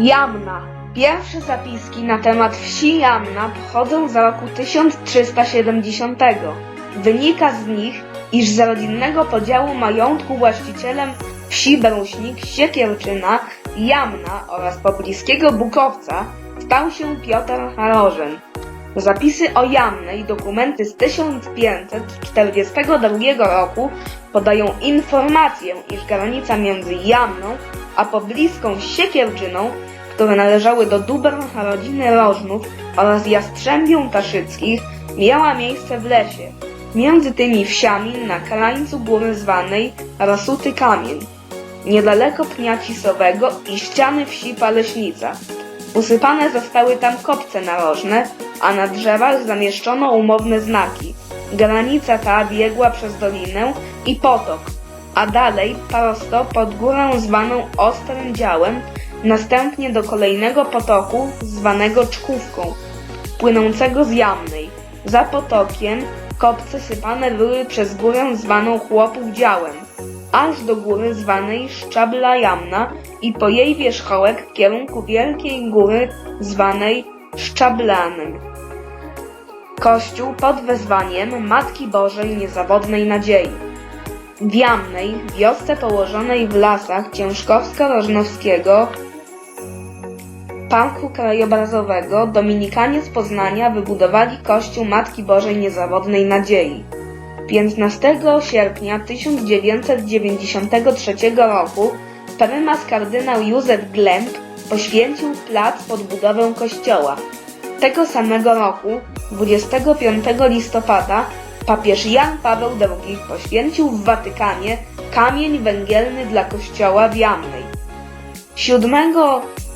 Jamna. Pierwsze zapiski na temat wsi Jamna pochodzą z roku 1370. Wynika z nich, iż z rodzinnego podziału majątku właścicielem wsi Beruśnik, Siekierczyna, Jamna oraz pobliskiego Bukowca stał się Piotr Harożen. Zapisy o Jamnej, dokumenty z 1542 roku podają informację, iż granica między Jamną a pobliską Siekierczyną, które należały do dóbr rodziny Rożnów oraz Jastrzębią Taszyckich, miała miejsce w lesie, między tymi wsiami na krańcu góry zwanej Rasuty Kamień, niedaleko pnia cisowego i ściany wsi Paleśnica. Usypane zostały tam kopce narożne, a na drzewach zamieszczono umowne znaki. Granica ta biegła przez dolinę i potok, a dalej prosto pod górę zwaną Ostrym Działem, następnie do kolejnego potoku zwanego Czkówką, płynącego z Jamnej. Za potokiem kopce sypane były przez górę zwaną Chłopów Działem, aż do góry zwanej Szczabla Jamna i po jej wierzchołek w kierunku wielkiej góry zwanej Szczablanem. Kościół pod wezwaniem Matki Bożej Niezawodnej Nadziei. W Jamnej, wiosce położonej w lasach Ciężkowsko-Rożnowskiego, Parku Krajobrazowego, Dominikanie z Poznania wybudowali Kościół Matki Bożej Niezawodnej Nadziei. 15 sierpnia 1993 roku prymas kardynał Józef Glemp poświęcił plac pod budowę kościoła. Tego samego roku, 25 listopada, papież Jan Paweł II poświęcił w Watykanie kamień węgielny dla kościoła w Jamnej. 7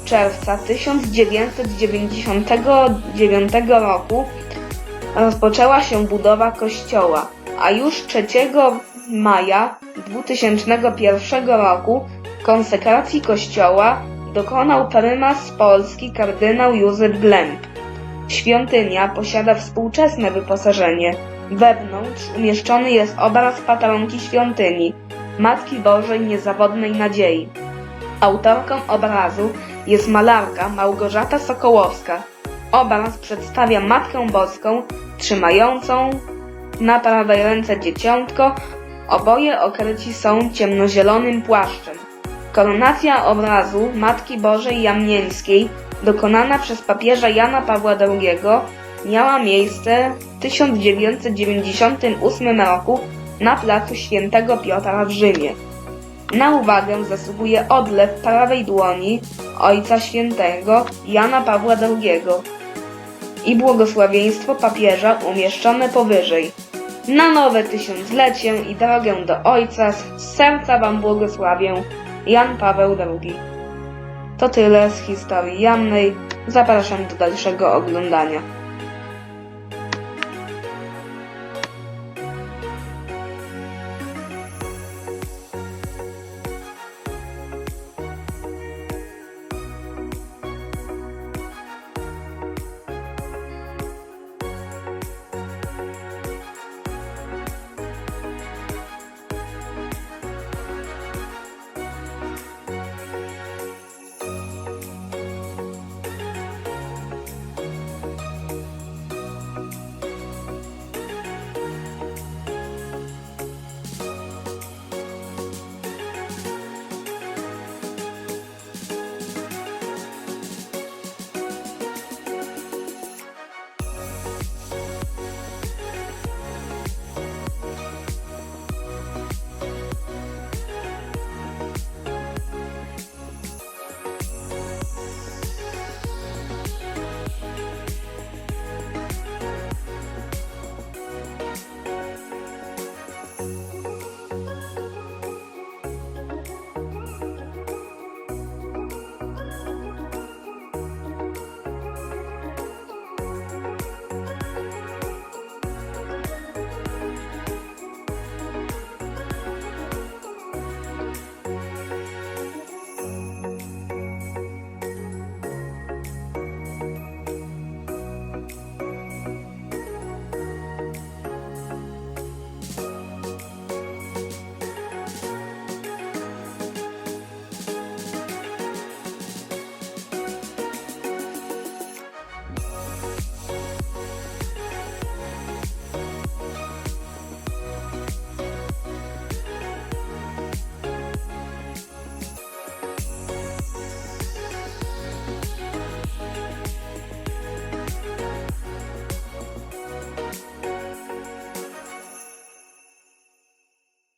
czerwca 1999 roku rozpoczęła się budowa kościoła, a już 3 maja 2001 roku konsekracji kościoła dokonał prymas Polski kardynał Józef Glemp. Świątynia posiada współczesne wyposażenie. Wewnątrz umieszczony jest obraz patronki świątyni, Matki Bożej Niezawodnej Nadziei. Autorką obrazu jest malarka Małgorzata Sokołowska. Obraz przedstawia Matkę Boską trzymającą na prawej ręce dzieciątko. Oboje okryci są ciemnozielonym płaszczem. Koronacja obrazu Matki Bożej Jamnieńskiej, dokonana przez papieża Jana Pawła II, miała miejsce w 1998 roku na placu Świętego Piotra w Rzymie. Na uwagę zasługuje odlew prawej dłoni Ojca Świętego Jana Pawła II i błogosławieństwo papieża umieszczone powyżej. Na nowe tysiąclecie i drogę do Ojca z serca Wam błogosławię Jan Paweł II. To tyle z historii Jamnej. Zapraszam do dalszego oglądania.